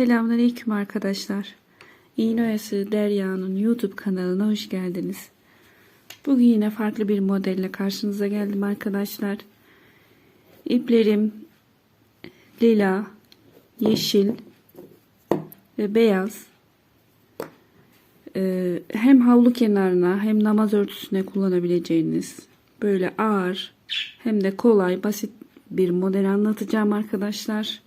Selamünaleyküm arkadaşlar. İğneoyası Derya'nın YouTube kanalına hoş geldiniz. Bugün yine farklı bir modelle karşınıza geldim arkadaşlar. İplerim lila, yeşil ve beyaz. Ee, hem havlu kenarına hem namaz örtüsüne kullanabileceğiniz böyle ağır hem de kolay basit bir model anlatacağım arkadaşlar.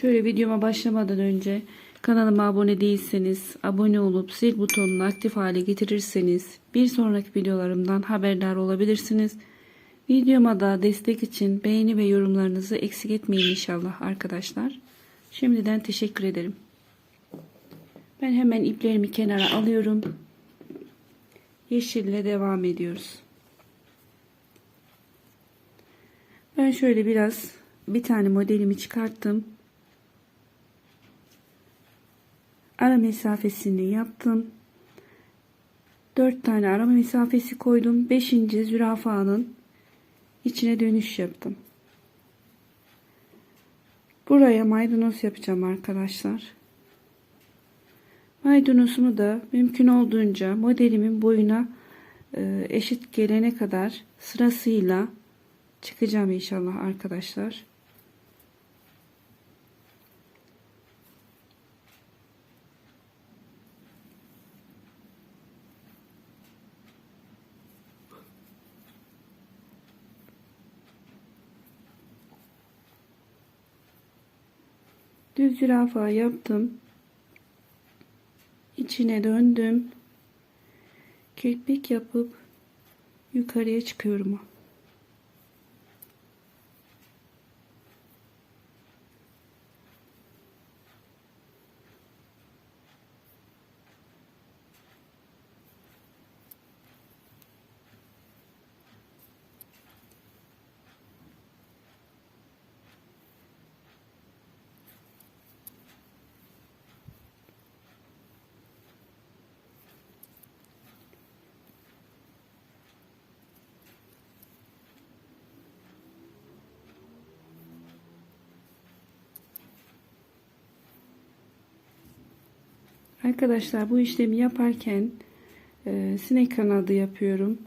Şöyle videoma başlamadan önce kanalıma abone değilseniz abone olup zil butonunu aktif hale getirirseniz bir sonraki videolarımdan haberdar olabilirsiniz. Videoma da destek için beğeni ve yorumlarınızı eksik etmeyin inşallah arkadaşlar. Şimdiden teşekkür ederim. Ben hemen iplerimi kenara alıyorum. Yeşille devam ediyoruz. Ben şöyle biraz bir tane modelimi çıkarttım. Ara mesafesini yaptım. 4 tane arama mesafesi koydum. 5. zürafanın içine dönüş yaptım. Buraya maydanoz yapacağım arkadaşlar. Maydanozumu da mümkün olduğunca modelimin boyuna e, eşit gelene kadar sırasıyla çıkacağım inşallah arkadaşlar. Düz zürafa yaptım. İçine döndüm. Kirpik yapıp yukarıya çıkıyorum. Arkadaşlar bu işlemi yaparken e, sinek kanadı yapıyorum.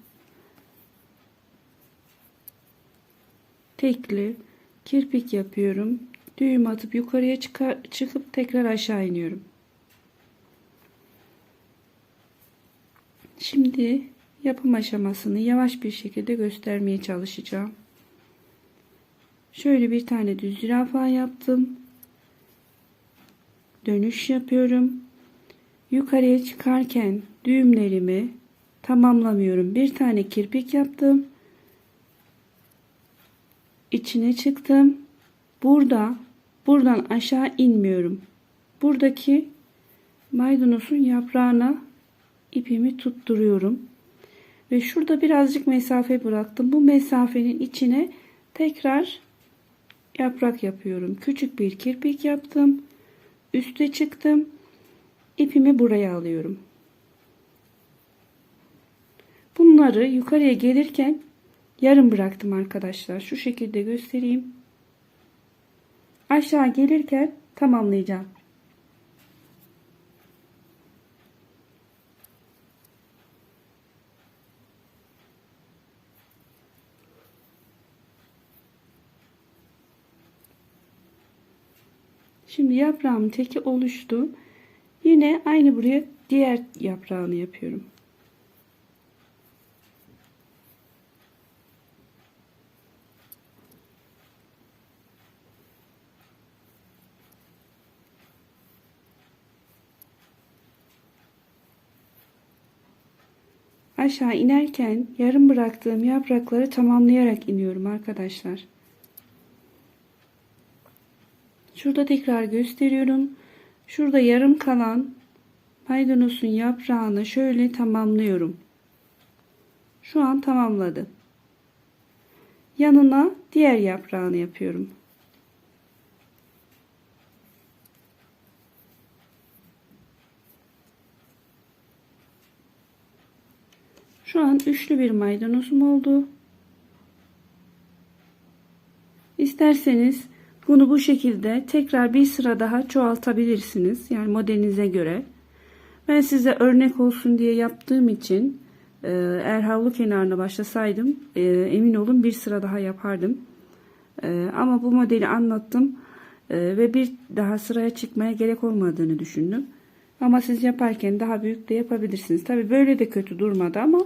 Tekli kirpik yapıyorum. Düğüm atıp yukarıya çıkar, çıkıp tekrar aşağı iniyorum. Şimdi yapım aşamasını yavaş bir şekilde göstermeye çalışacağım. Şöyle bir tane düz zürafa yaptım. Dönüş yapıyorum. Yukarıya çıkarken düğümlerimi tamamlamıyorum. Bir tane kirpik yaptım. İçine çıktım. Burada buradan aşağı inmiyorum. Buradaki maydanozun yaprağına ipimi tutturuyorum. Ve şurada birazcık mesafe bıraktım. Bu mesafenin içine tekrar yaprak yapıyorum. Küçük bir kirpik yaptım. Üste çıktım ipimi buraya alıyorum. Bunları yukarıya gelirken yarım bıraktım arkadaşlar. Şu şekilde göstereyim. Aşağı gelirken tamamlayacağım. Şimdi yaprağımın teki oluştu. Yine aynı buraya diğer yaprağını yapıyorum. Aşağı inerken yarım bıraktığım yaprakları tamamlayarak iniyorum arkadaşlar. Şurada tekrar gösteriyorum. Şurada yarım kalan maydanozun yaprağını şöyle tamamlıyorum. Şu an tamamladı. Yanına diğer yaprağını yapıyorum. Şu an üçlü bir maydanozum oldu. İsterseniz Bunu bu şekilde tekrar bir sıra daha çoğaltabilirsiniz. Yani modelinize göre. Ben size örnek olsun diye yaptığım için e, eğer havlu kenarına başlasaydım e, emin olun bir sıra daha yapardım. E, ama bu modeli anlattım ve bir daha sıraya çıkmaya gerek olmadığını düşündüm. Ama siz yaparken daha büyük de yapabilirsiniz. Tabi böyle de kötü durmadı ama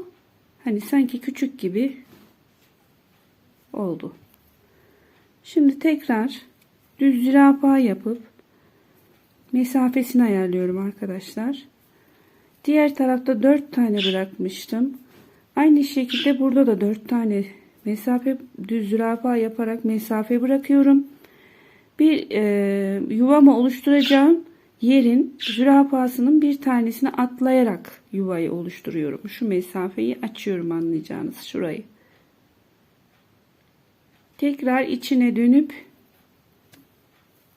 hani sanki küçük gibi oldu. Şimdi tekrar düz zürafa yapıp mesafesini ayarlıyorum arkadaşlar. Diğer tarafta 4 tane bırakmıştım. Aynı şekilde burada da 4 tane mesafe düz zürafa yaparak mesafe bırakıyorum. Bir e, yuvamı oluşturacağım yerin zürafasının bir tanesini atlayarak yuvayı oluşturuyorum. Şu mesafeyi açıyorum anlayacağınız şurayı. Tekrar içine dönüp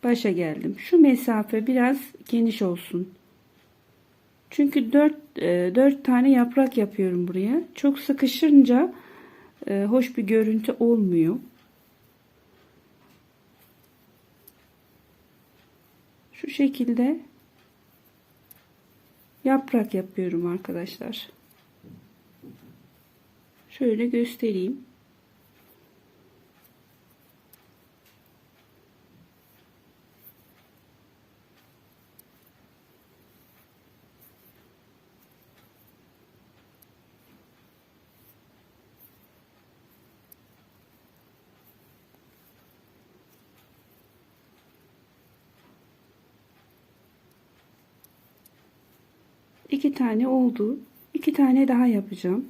başa geldim. Şu mesafe biraz geniş olsun. Çünkü 4 4 tane yaprak yapıyorum buraya. Çok sıkışınca e, hoş bir görüntü olmuyor. Şu şekilde yaprak yapıyorum arkadaşlar. Şöyle göstereyim. İki tane oldu. iki tane daha yapacağım.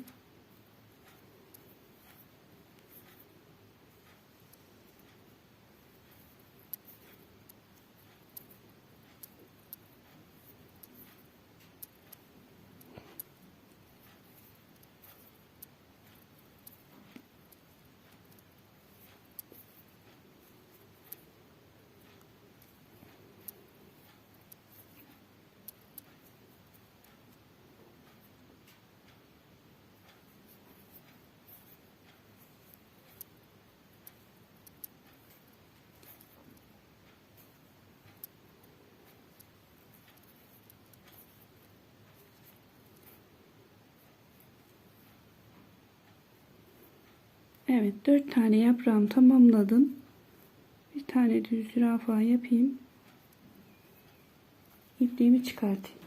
Evet dört tane yaprağımı tamamladım. Bir tane düz zürafa yapayım. İpliğimi çıkartayım.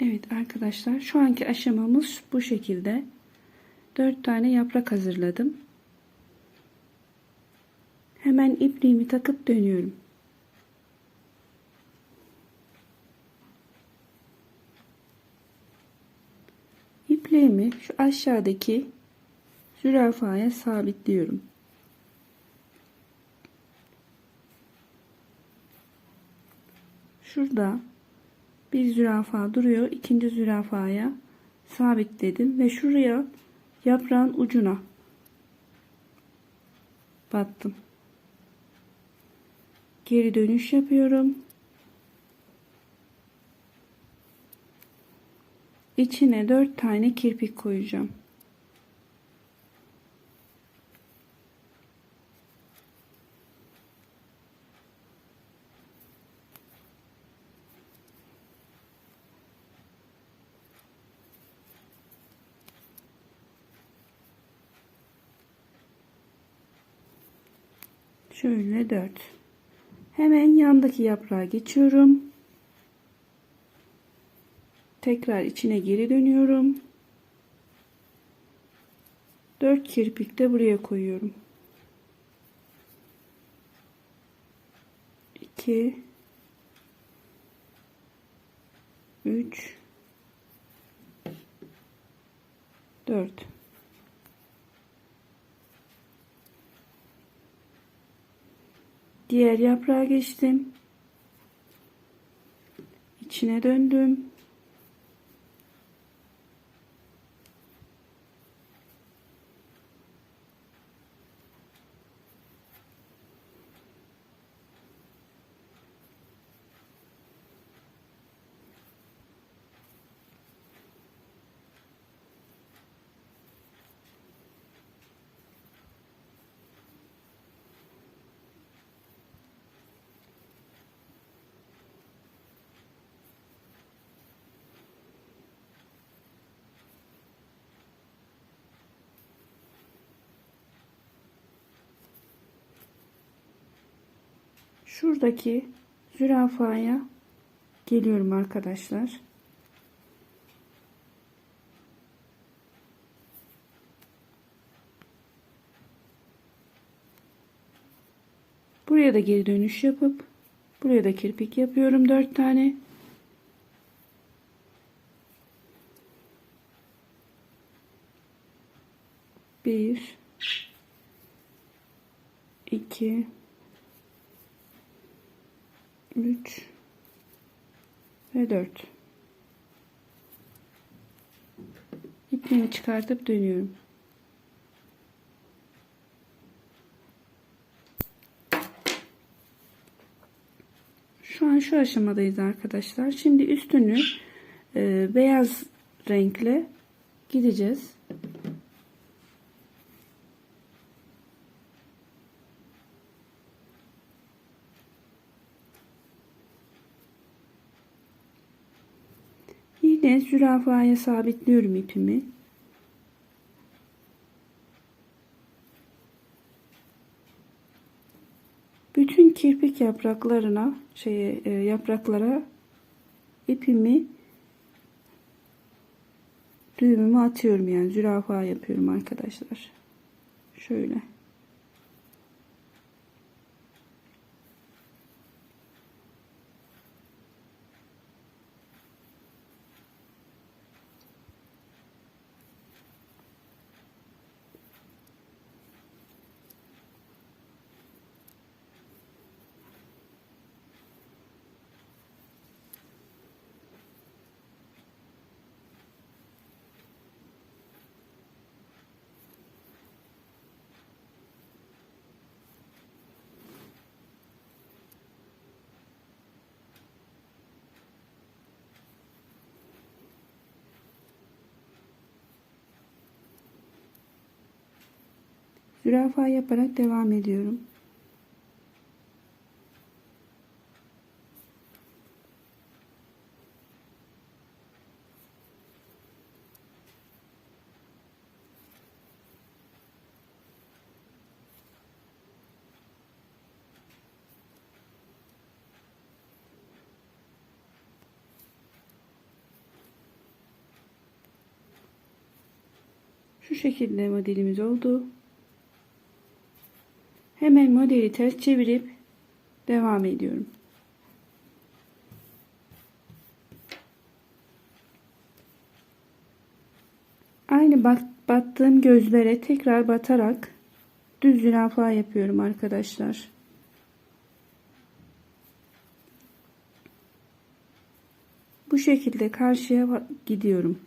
Evet arkadaşlar şu anki aşamamız bu şekilde. Dört tane yaprak hazırladım. Hemen ipliğimi takıp dönüyorum. İpliğimi şu aşağıdaki zürafaya sabitliyorum. Şurada bir zürafa duruyor. İkinci zürafaya sabitledim ve şuraya yaprağın ucuna battım. Geri dönüş yapıyorum. İçine dört tane kirpik koyacağım. Şöyle dört. Hemen yandaki yaprağa geçiyorum. Tekrar içine geri dönüyorum. 4 kirpik de buraya koyuyorum. 2 3 4 Diğer yaprağa geçtim. İçine döndüm. Şuradaki zürafaya geliyorum arkadaşlar. Buraya da geri dönüş yapıp buraya da kirpik yapıyorum 4 tane. Bir, iki, üç ve dört. İpliğini çıkartıp dönüyorum. Şu an şu aşamadayız arkadaşlar. Şimdi üstünü e, beyaz renkle gideceğiz. Yine zürafaya sabitliyorum ipimi. Bütün kirpik yapraklarına, şeye, e, yapraklara ipimi düğümümü atıyorum yani zürafa yapıyorum arkadaşlar. Şöyle. Zürafa yaparak devam ediyorum. Şu şekilde modelimiz oldu. Hemen modeli ters çevirip devam ediyorum. Aynı bak battığım gözlere tekrar batarak düz zürafa yapıyorum arkadaşlar. Bu şekilde karşıya gidiyorum.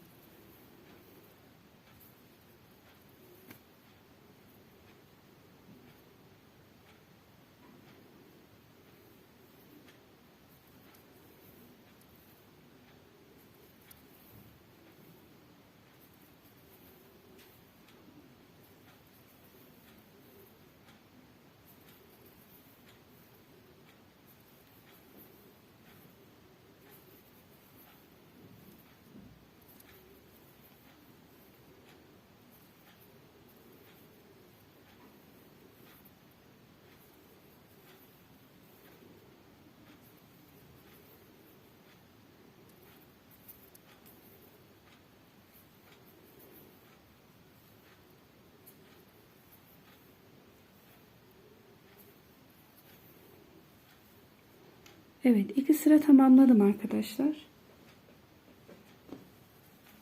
Evet iki sıra tamamladım arkadaşlar.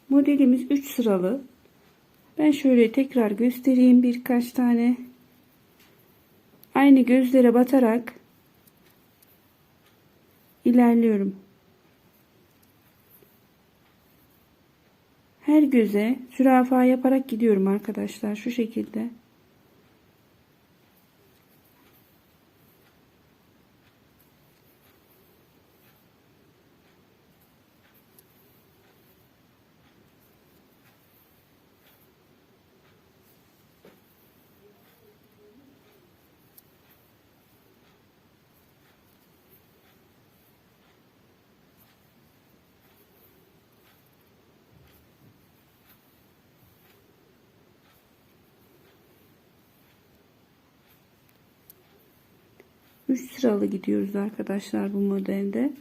Modelimiz 3 sıralı. Ben şöyle tekrar göstereyim birkaç tane. Aynı gözlere batarak ilerliyorum. Her göze zürafa yaparak gidiyorum arkadaşlar şu şekilde. 3 sıralı gidiyoruz arkadaşlar bu modelde.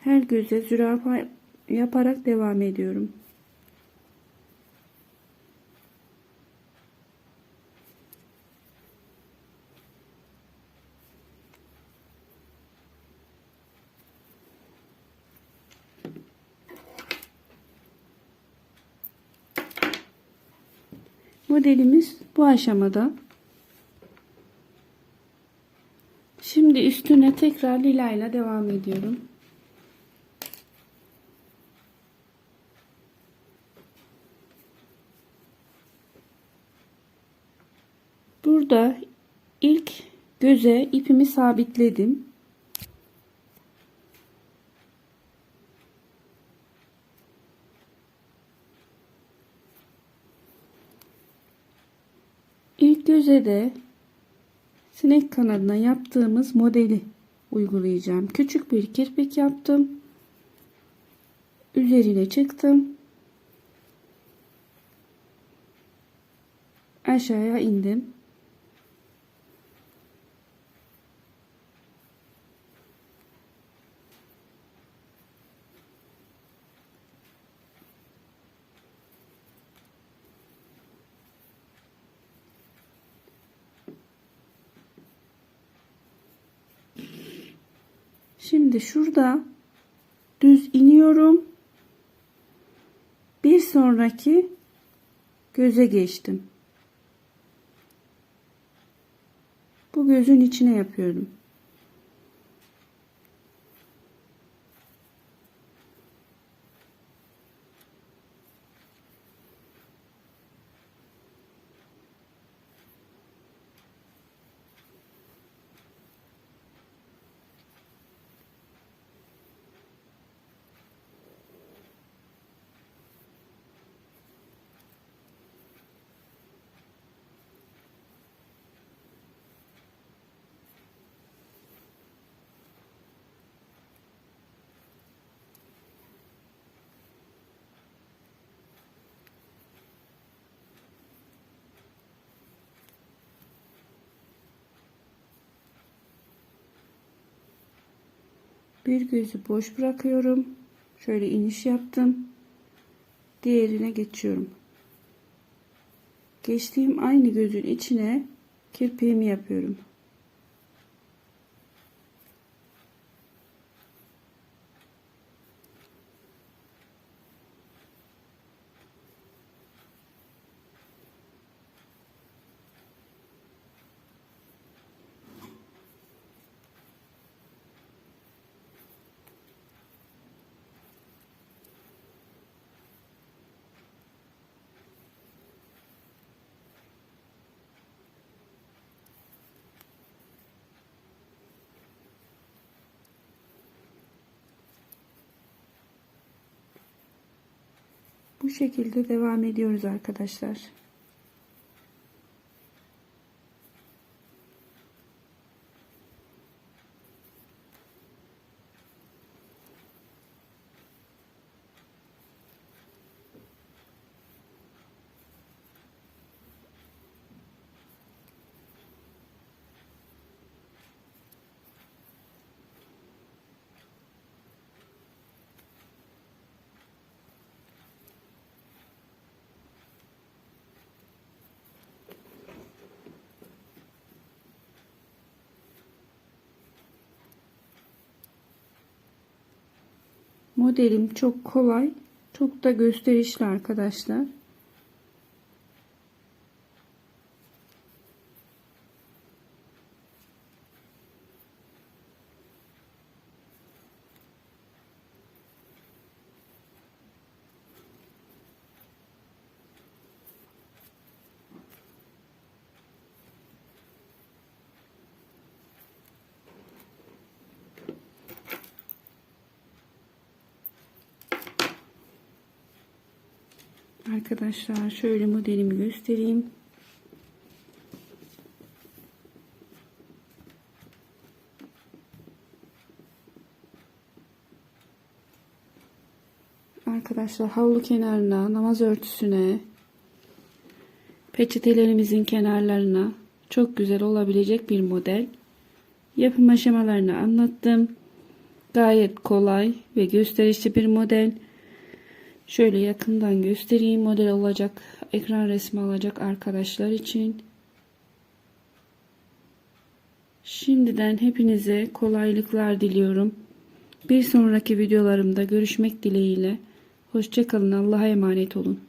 Her göze zürafa yaparak devam ediyorum. Modelimiz bu aşamada. Şimdi üstüne tekrar lila ile devam ediyorum. Burada ilk göze ipimi sabitledim. Göze de sinek kanadına yaptığımız modeli uygulayacağım. Küçük bir kirpik yaptım. Üzerine çıktım. Aşağıya indim. Şimdi şurada düz iniyorum. Bir sonraki göze geçtim. Bu gözün içine yapıyorum. Bir gözü boş bırakıyorum. Şöyle iniş yaptım. Diğerine geçiyorum. Geçtiğim aynı gözün içine kirpiğimi yapıyorum. Bu şekilde devam ediyoruz arkadaşlar. Modelim çok kolay, çok da gösterişli arkadaşlar. Arkadaşlar şöyle modelimi göstereyim. Arkadaşlar havlu kenarına namaz örtüsüne Peçetelerimizin kenarlarına çok güzel olabilecek bir model. Yapım aşamalarını anlattım. Gayet kolay ve gösterişli bir model. Şöyle yakından göstereyim. Model olacak, ekran resmi alacak arkadaşlar için. Şimdiden hepinize kolaylıklar diliyorum. Bir sonraki videolarımda görüşmek dileğiyle. Hoşçakalın. Allah'a emanet olun.